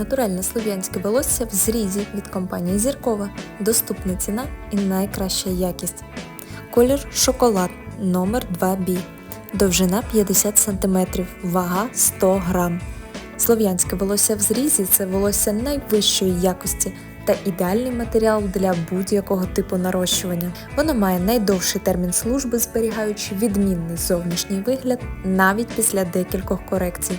Натуральне слов'янське волосся в зрізі від компанії Зіркова. Доступна ціна і найкраща якість. Колір шоколад номер 2B. Довжина 50 см, вага 100 грам. Слов'янське волосся в зрізі це волосся найвищої якості та ідеальний матеріал для будь-якого типу нарощування. Воно має найдовший термін служби, зберігаючи відмінний зовнішній вигляд навіть після декількох корекцій.